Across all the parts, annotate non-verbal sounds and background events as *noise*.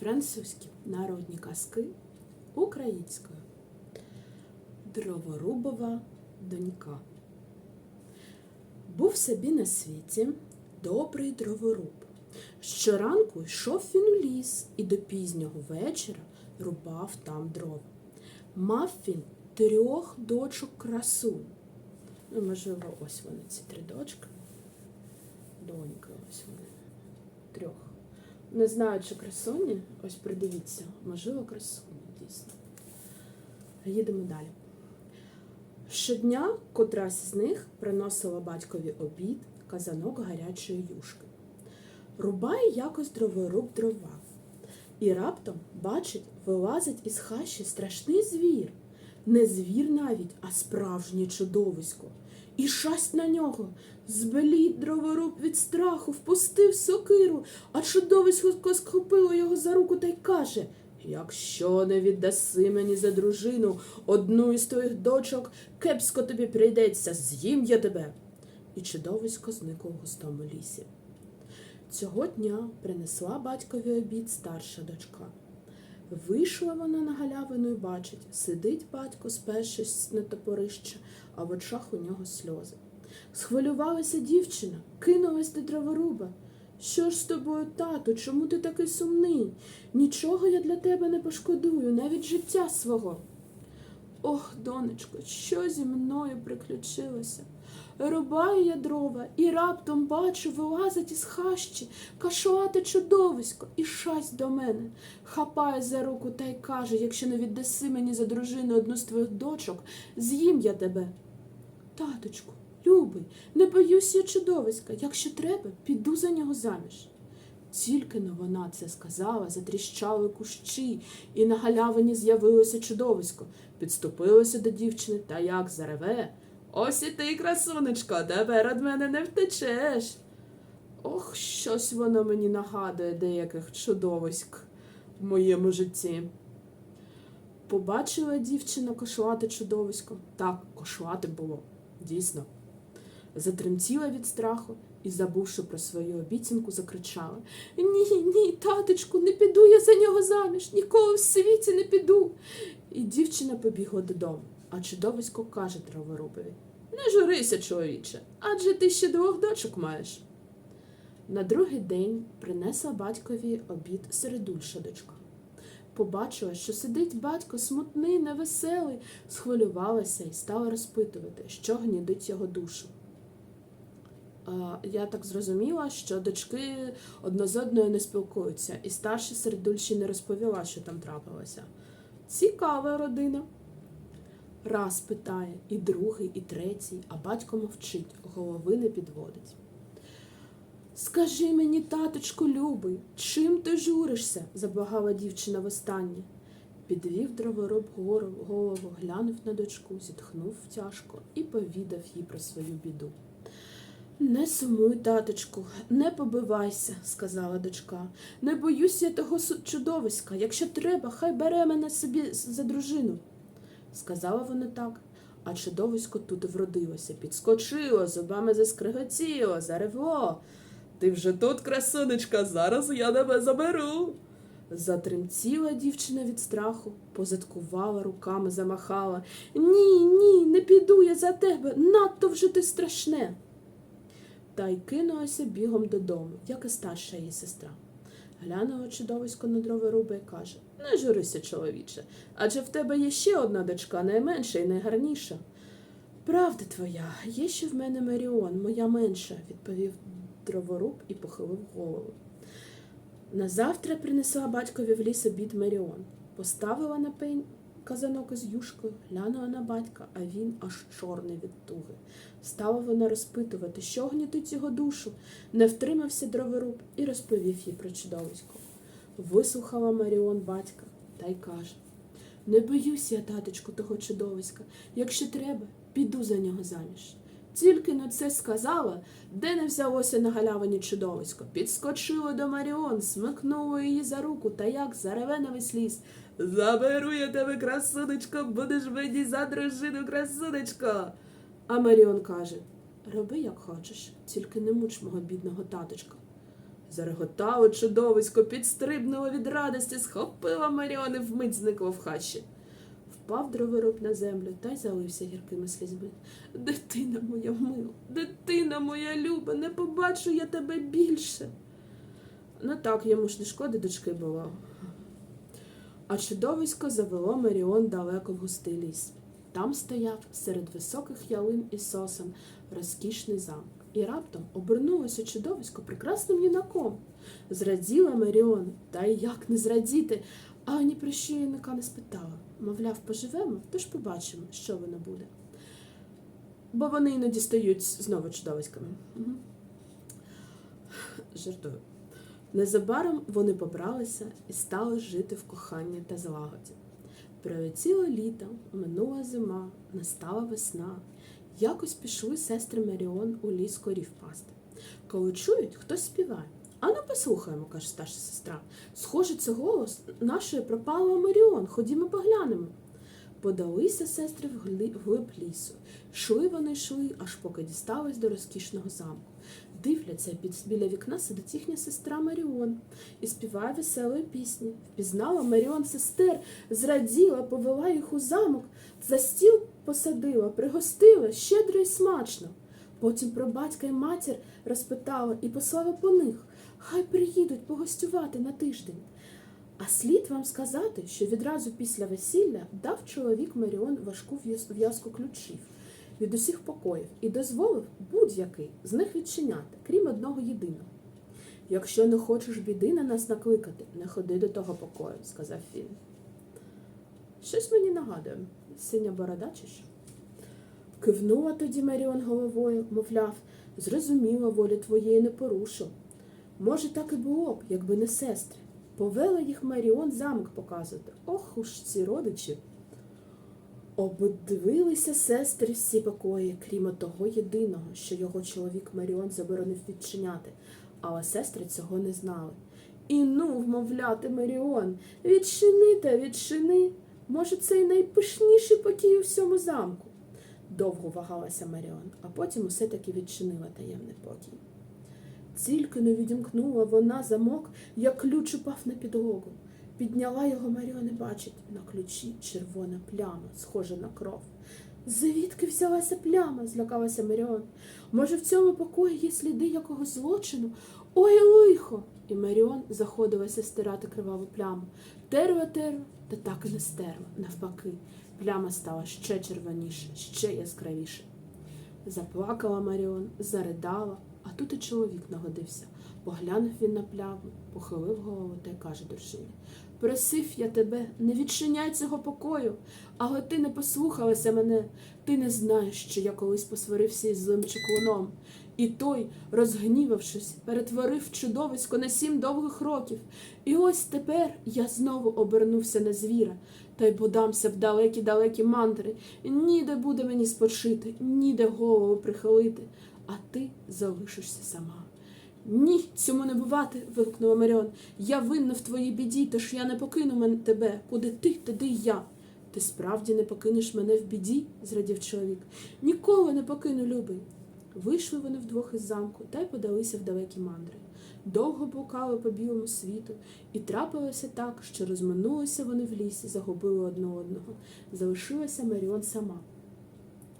Французькі народні казки українською. Дроворубова донька. Був собі на світі добрий дроворуб. Щоранку йшов він у ліс і до пізнього вечора рубав там дрова. Мав він трьох дочок красунь. Ну, можливо, ось вони, ці три дочки. Доньки, ось вони. Трьох. Не знаю, чи красуні. Ось придивіться. Можливо, красуні, дійсно. Їдемо далі. Щодня котрась з них приносила батькові обід казанок гарячої юшки. Рубає якось дроворуб дрова. І раптом, бачить, вилазить із хащі страшний звір. Не звір навіть, а справжнє чудовисько. І шасть на нього. Збеліть дроворуб від страху, впустив сокиру, а чудовисько схопило його за руку та й каже Якщо не віддаси мені за дружину одну із твоїх дочок, кепсько тобі прийдеться, з'їм я тебе. І чудовисько зникло в густому лісі. Цього дня принесла батькові обід старша дочка. Вийшла вона на галявину і бачить, сидить батько, спершись на топорище, а в очах у нього сльози. Схвилювалася дівчина, кинулась до дроворуба. Що ж з тобою, тату, чому ти такий сумний? Нічого я для тебе не пошкодую, навіть життя свого. Ох, донечко, що зі мною приключилося? Рубаю я дрова і раптом бачу, вилазить із хащі, кашувати чудовисько і шасть до мене. Хапає за руку та й каже, якщо не віддаси мені за дружину одну з твоїх дочок, з'їм я тебе. Таточку, любий, не боюсь я чудовиська. Якщо треба, піду за нього заміж. Тільки но вона це сказала, затріщали кущі, і на галявині з'явилося чудовисько, підступилося до дівчини та як зареве. Ось і ти, красунечко, тепер від мене не втечеш. Ох, щось воно мені нагадує деяких чудовиськ в моєму житті. Побачила дівчина кошлате чудовисько. Так, кошлате було, дійсно. Затремтіла від страху і, забувши про свою обіцянку, закричала Ні, ні, таточку, не піду я за нього заміж, ніколи в світі не піду. І дівчина побігла додому, а чудовисько каже дроворубові Не журися, чоловіче, адже ти ще двох дочок маєш. На другий день принесла батькові обід середульша дочка. Побачила, що сидить батько смутний, невеселий, схвилювалася і стала розпитувати, що гнідить його душу. Я так зрозуміла, що дочки одна з одною не спілкуються, і старша середульші не розповіла, що там трапилося. Цікава родина. Раз питає, і другий, і третій, а батько мовчить, голови не підводить. Скажи мені, таточку любий, чим ти журишся? заблагала дівчина востаннє. Підвів дровороб голову, глянув на дочку, зітхнув тяжко і повідав їй про свою біду. Не сумуй, таточку, не побивайся, сказала дочка. Не боюсь я того чудовиська. Якщо треба, хай бере мене собі за дружину. Сказала вона так, а чудовисько тут вродилося, підскочило, зубами заскриготіло, заревло. Ти вже тут, красунечка, зараз я тебе заберу. Затремтіла дівчина від страху, позадкувала руками, замахала. Ні, ні, не піду я за тебе, надто вже ти страшне. Та й кинулася бігом додому, як і старша її сестра. Глянула чудовисько на дроворуба і каже Не журися, чоловіче, адже в тебе є ще одна дочка, найменша і найгарніша. Правда твоя, є ще в мене Маріон, моя менша, відповів дроворуб і похилив голову. Назавтра принесла батькові в ліс обід Маріон, поставила на пень казанок із юшкою, глянула на батька, а він аж чорний від туги. Стала вона розпитувати, що гнітить його душу. Не втримався дроворуб і розповів їй про чудовисько. Вислухала Маріон батька та й каже Не боюсь я, таточку, того чудовиська. Якщо треба, піду за нього заміж. Тільки на це сказала, де не взялося на галявині чудовисько. Підскочило до Маріон, смикнуло її за руку та як зареве на весь ліс. Заберу я тебе, красунечко, будеш мені за дружину, красунечко. А Маріон каже Роби, як хочеш, тільки не муч мого бідного таточка. Зареготало чудовисько, підстрибнуло від радості, схопила Маріон і вмить зникло в хащі. Впав дроворуб на землю та й залився гіркими слізьми. Дитина моя мила, дитина моя люба, не побачу я тебе більше. Ну так, йому ж не шкоди дочки було. А чудовисько завело Маріон далеко в густий ліс. Там стояв серед високих ялин і сосен розкішний замок. І раптом обернулося чудовисько прекрасним юнаком. Зраділа Маріон, та й як не зрадіти, а ні про що юнака не спитала. Мовляв, поживемо, тож побачимо, що воно буде. Бо вони іноді стають знову чудовиськами. Мгм. Жартую. Незабаром вони побралися і стали жити в коханні та злагоді. Прилетіло літо, минула зима, настала весна. Якось пішли сестри Маріон у ліс корів пасти. Коли чують, хтось співає. Ану, послухаємо, каже старша сестра. Схоже, це голос нашої пропалої Маріон. Ходімо поглянемо. Подалися сестри вглі- вглиб лісу. Йшли вони йшли, аж поки дістались до розкішного замку. Дивляться, під біля вікна сидить їхня сестра Маріон і співає веселої пісні. Впізнала Маріон сестер, зраділа, повела їх у замок, за стіл посадила, пригостила щедро і смачно. Потім про батька і матір розпитала і послала по них. Хай приїдуть погостювати на тиждень. А слід вам сказати, що відразу після весілля дав чоловік Маріон важку в'язку ключів від усіх покоїв і дозволив будь-який з них відчиняти, крім одного єдиного. Якщо не хочеш біди на нас накликати, не ходи до того покою, сказав він. Щось мені нагадує, синя борода чи що? Кивнула тоді Маріон головою, мовляв, зрозуміла волі твоєї не порушу. Може, так і було б, якби не сестри. Повела їх Маріон замок показувати. Ох уж ці родичі. Обдивилися сестри всі покої, крім того єдиного, що його чоловік Маріон заборонив відчиняти, але сестри цього не знали. І ну, вмовляти Маріон, відчини та відчини. Може, це й найпишніший покій у всьому замку. Довго вагалася Маріон, а потім усе таки відчинила таємний покій. Тільки не відімкнула вона замок, як ключ упав на підлогу. Підняла його Маріон і бачить на ключі червона пляма, схожа на кров. Звідки взялася пляма? злякалася Маріон. Може, в цьому покої є сліди якогось злочину? Ой, лихо! І Маріон заходилася стирати криваву пляму. Терла, терла, та так і не стерла. Навпаки, пляма стала ще червоніше, ще яскравіше. Заплакала Маріон, заридала, а тут і чоловік нагодився. Поглянув він на пляму, похилив голову та й каже дружині. Просив я тебе, не відчиняй цього покою, але ти не послухалася мене. Ти не знаєш, що я колись посварився із злим чеклуном. І той, розгнівавшись, перетворив чудовисько на сім довгих років. І ось тепер я знову обернувся на звіра, та й подамся в далекі-далекі мандри. Ніде буде мені спочити, ніде голову прихилити, а ти залишишся сама. Ні, цьому не бувати. вигукнула Маріон. Я винна в твоїй біді, тож я не покину тебе. Куди ти, туди й я. Ти справді не покинеш мене в біді, зрадів чоловік. Ніколи не покину, любий. Вийшли вони вдвох із замку та й подалися в далекі мандри. Довго блукали по білому світу, і трапилося так, що розминулися вони в лісі, загубили одне одного. Залишилася Маріон сама.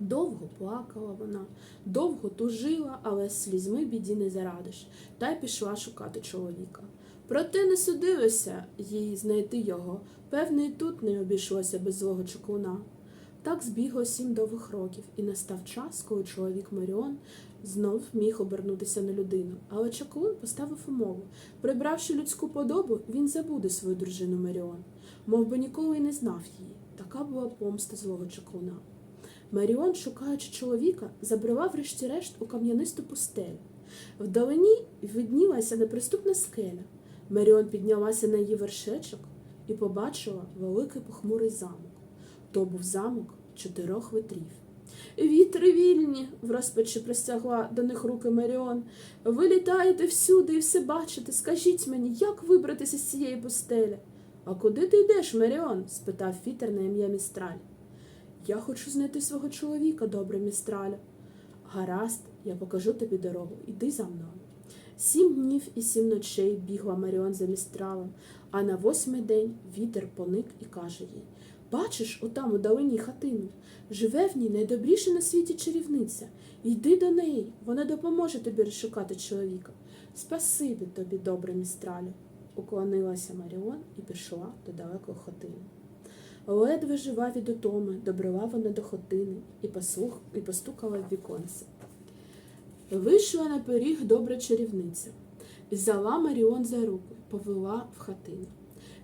Довго плакала вона, довго тужила, але слізьми біді не зарадиш, та й пішла шукати чоловіка. Проте не судилося їй знайти його, певне, і тут не обійшлося без злого чаклуна. Так збігло сім довгих років, і настав час, коли чоловік Маріон знов міг обернутися на людину. Але чаклун поставив умову. Прибравши людську подобу, він забуде свою дружину Маріон, мов би ніколи й не знав її. Така була помста злого чаклуна. Маріон, шукаючи чоловіка, забрела врешті-решт у кам'янисту пустелю. Вдалині виднілася неприступна скеля. Маріон піднялася на її вершечок і побачила великий похмурий замок. То був замок чотирьох витрів. Вітри вільні, в розпачі простягла до них руки Маріон. Ви літаєте всюди і все бачите. Скажіть мені, як вибратися з цієї пустелі? А куди ти йдеш, Маріон? спитав вітер на ім'я Містраль. Я хочу знайти свого чоловіка, добре містраля. Гаразд, я покажу тобі дорогу, іди за мною. Сім днів і сім ночей бігла Маріон за містралом, а на восьмий день вітер поник і каже їй Бачиш, отам у далині хатину. Живе в ній найдобріша на світі чарівниця. Йди до неї, вона допоможе тобі розшукати чоловіка. Спасибі тобі, добре містралю, уклонилася Маріон і пішла до далекої хатини. Ледве жива від утоми, добрила вона до хатини і, послух, і постукала в віконце. Вийшла на поріг добра чарівниця, взяла Маріон за руки, повела в хатину.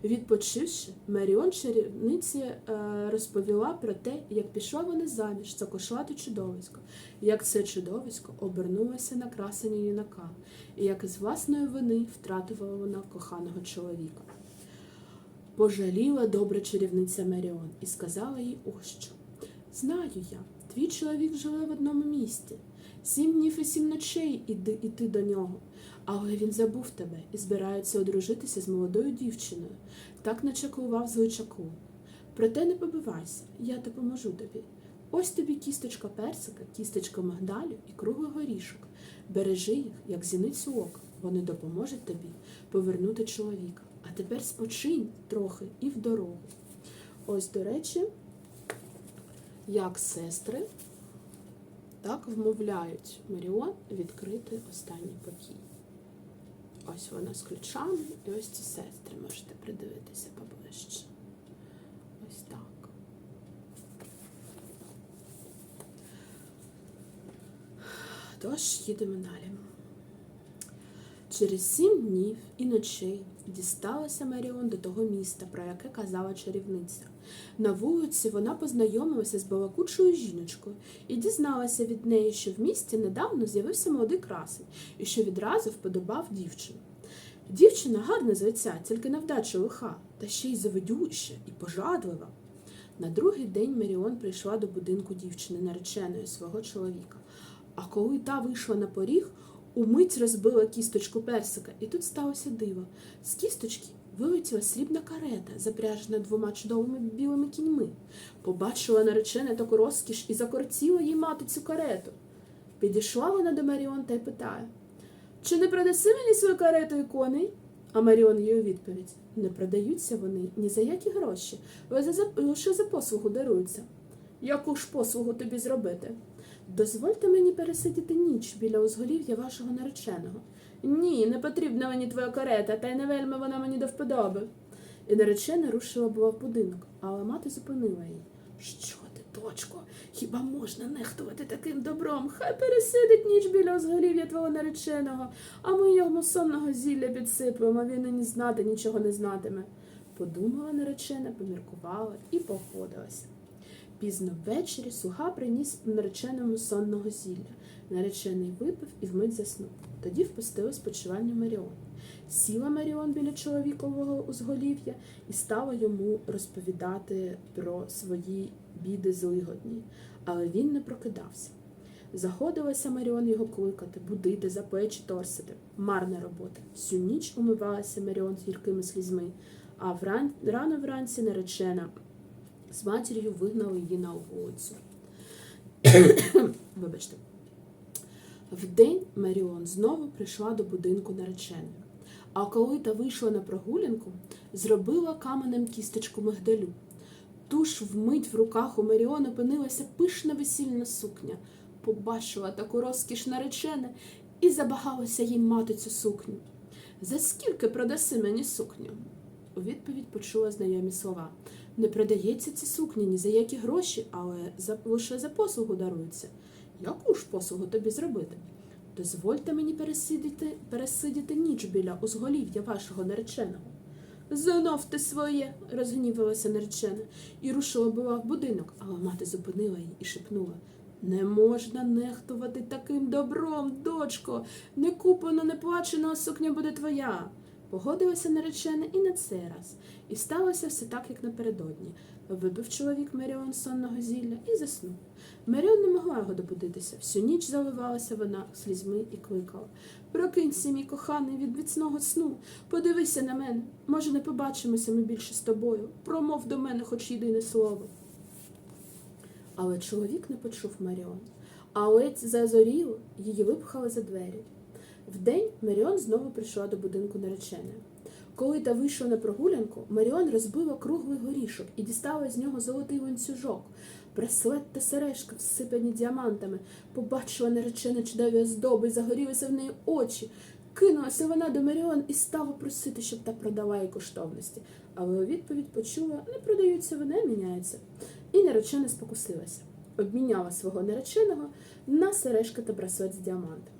Відпочивши, Маріон чарівниці е, розповіла про те, як пішла вона заміж за кошлату чудовисько, як це чудовисько обернулося на красення юнака, і як із власної вини втратила вона коханого чоловіка. Пожаліла добра чарівниця Маріон і сказала їй ось що. Знаю я, твій чоловік живе в одному місті. Сім днів і сім ночей іди, іти до нього. Але він забув тебе і збирається одружитися з молодою дівчиною, так начаклував злий чаклун. Проте не побивайся, я допоможу тобі. Ось тобі кісточка персика, кісточка мигдалю і круглий горішок. Бережи їх, як зіницю ока. Вони допоможуть тобі повернути чоловіка. А тепер спочинь трохи і в дорогу. Ось, до речі, як сестри так вмовляють Маріон відкрити останній покій. Ось вона з ключами, і ось ці сестри можете придивитися поближче. Ось так. Тож їдемо далі. Через сім днів і ночей дісталася Маріон до того міста, про яке казала чарівниця. На вулиці вона познайомилася з балакучою жіночкою і дізналася від неї, що в місті недавно з'явився молодий красень і що відразу вподобав дівчину. Дівчина гарна звиця, тільки на вдачу лиха, та ще й завидюща і пожадлива. На другий день Маріон прийшла до будинку дівчини, нареченої свого чоловіка. А коли та вийшла на поріг, умить розбила кісточку персика, і тут сталося диво. З кісточки вилетіла срібна карета, запряжена двома чудовими білими кіньми. Побачила наречена таку розкіш і закортіла їй мати цю карету. Підійшла вона до Маріон та й питає чи не продаси мені свою карету і коней? А Маріон їй у відповідь не продаються вони ні за які гроші, лише за послугу даруються. Яку ж послугу тобі зробити? Дозвольте мені пересидіти ніч біля узголів'я вашого нареченого. Ні, не потрібна мені твоя карета, та й не вельми вона мені до вподоби. І наречена рушила була в будинок, але мати зупинила її. Що ти, дочко, хіба можна нехтувати таким добром? Хай пересидить ніч біля узголів'я твого нареченого, а ми йому сонного зілля підсипемо, він і ні знати нічого не знатиме. Подумала наречена, поміркувала і походилася. Пізно ввечері слуга приніс нареченому сонного зілля. Наречений випив і вмить заснув. Тоді впустили спочивання Маріон. Сіла Маріон біля чоловікового узголів'я і стала йому розповідати про свої біди злигодні, але він не прокидався. Заходилася Маріон його кликати, будити, за плечі торсити. Марна робота. Всю ніч умивалася Маріон з гіркими слізьми, а вран... рано вранці наречена з матір'ю вигнали її на вулицю. *coughs* Вибачте. Вдень Маріон знову прийшла до будинку нареченої. А коли та вийшла на прогулянку, зробила каменем кісточку мигдалю. Туж вмить в руках у Маріон опинилася пишна весільна сукня, побачила таку розкіш наречене і забагалася їй мати цю сукню. За скільки продаси мені сукню? У відповідь почула знайомі слова. Не продається ці сукні ні за які гроші, але за, лише за послугу дарується. Яку ж послугу тобі зробити? Дозвольте мені пересидіти, пересидіти ніч біля узголів'я вашого нареченого. Знов ти своє, розгнівалася наречена, і рушила була в будинок, але мати зупинила її і шепнула Не можна нехтувати таким добром, дочко, не куплена, не плачена сукня буде твоя. Погодилася наречена і на цей раз, і сталося все так, як напередодні. Випив чоловік Меріон сонного зілля і заснув. Меріон не могла його добудитися. Всю ніч заливалася вона слізьми і кликала. Прокинься, мій коханий, від міцного сну. Подивися на мене. Може, не побачимося ми більше з тобою. Промов до мене хоч єдине слово. Але чоловік не почув Маріон. А ледь зазоріло, її випхали за двері. Вдень Маріон знову прийшла до будинку нареченої. Коли та вийшла на прогулянку, Маріон розбила круглий горішок і дістала з нього золотий ланцюжок. Браслет та сережка, всипані діамантами, побачила наречена чудові оздоби, загорілися в неї очі. Кинулася вона до Маріон і стала просити, щоб та продала їй коштовності. Але у відповідь почула, не продаються, вони міняються. І наречена спокусилася. Обміняла свого нареченого на сережки та браслет з діамантами.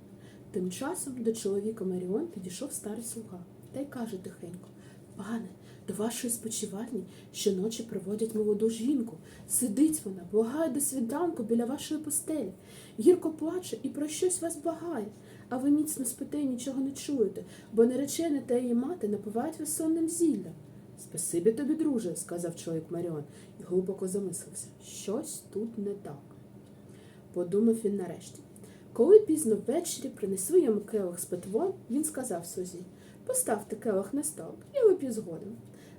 Тим часом до чоловіка Маріон підійшов старий слуга та й каже тихенько: Пане, до вашої спочивальні щоночі проводять молоду жінку. Сидить вона, благає до свіданку біля вашої постелі. Гірко плаче і про щось вас благає. А ви міцно спите і нічого не чуєте, бо наречене та її мати напивають вас сонним зіллям. Спасибі тобі, друже, сказав чоловік Маріон і глибоко замислився. Щось тут не так. Подумав він нарешті. Коли пізно ввечері принесли йому келих з питвом, він сказав слузі Поставте келих на стол, я вип'ю згодом.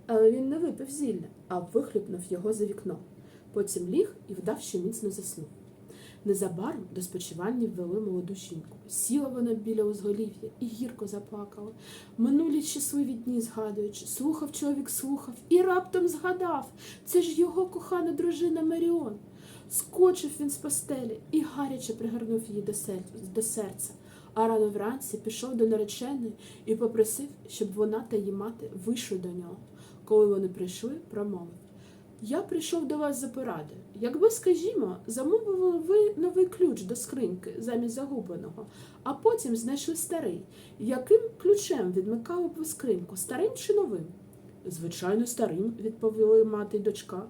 Але він не випив зілля, а вихлюпнув його за вікно. Потім ліг і вдав, що міцно заснув. Незабаром до спочивання ввели молоду жінку. Сіла вона біля узголів'я і гірко заплакала. Минулі щасливі дні згадуючи, слухав чоловік, слухав і раптом згадав. Це ж його кохана дружина Маріон. Скочив він з постелі і гаряче пригорнув її до серця. А рано вранці пішов до нареченої і попросив, щоб вона та її мати вийшли до нього. Коли вони прийшли, промовив. Я прийшов до вас за порадою. Якби, скажімо, замовили ви новий ключ до скриньки замість загубленого, а потім знайшли старий, яким ключем відмикали б ви скриньку, старим чи новим? Звичайно, старим, відповіли мати й дочка.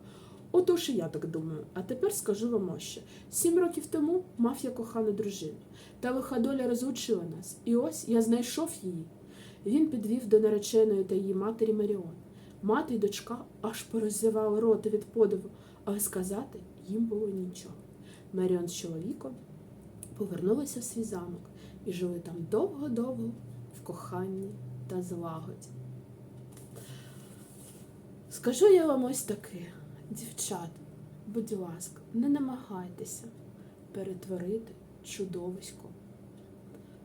Отож і я так думаю. А тепер скажу вам що. Сім років тому мав я кохану дружину. Та лиха доля розлучила нас, і ось я знайшов її. Він підвів до нареченої та її матері Маріон. Мати й дочка аж пороззявали роти від подиву, але сказати їм було нічого. Маріон з чоловіком повернулися в свій замок і жили там довго-довго в коханні та злагоді. Скажу я вам ось таке, дівчат, будь ласка, не намагайтеся перетворити чудовисько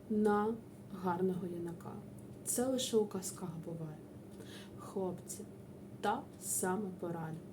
на гарного юнака. Це лише у казках буває. Хлопці, та саме порада.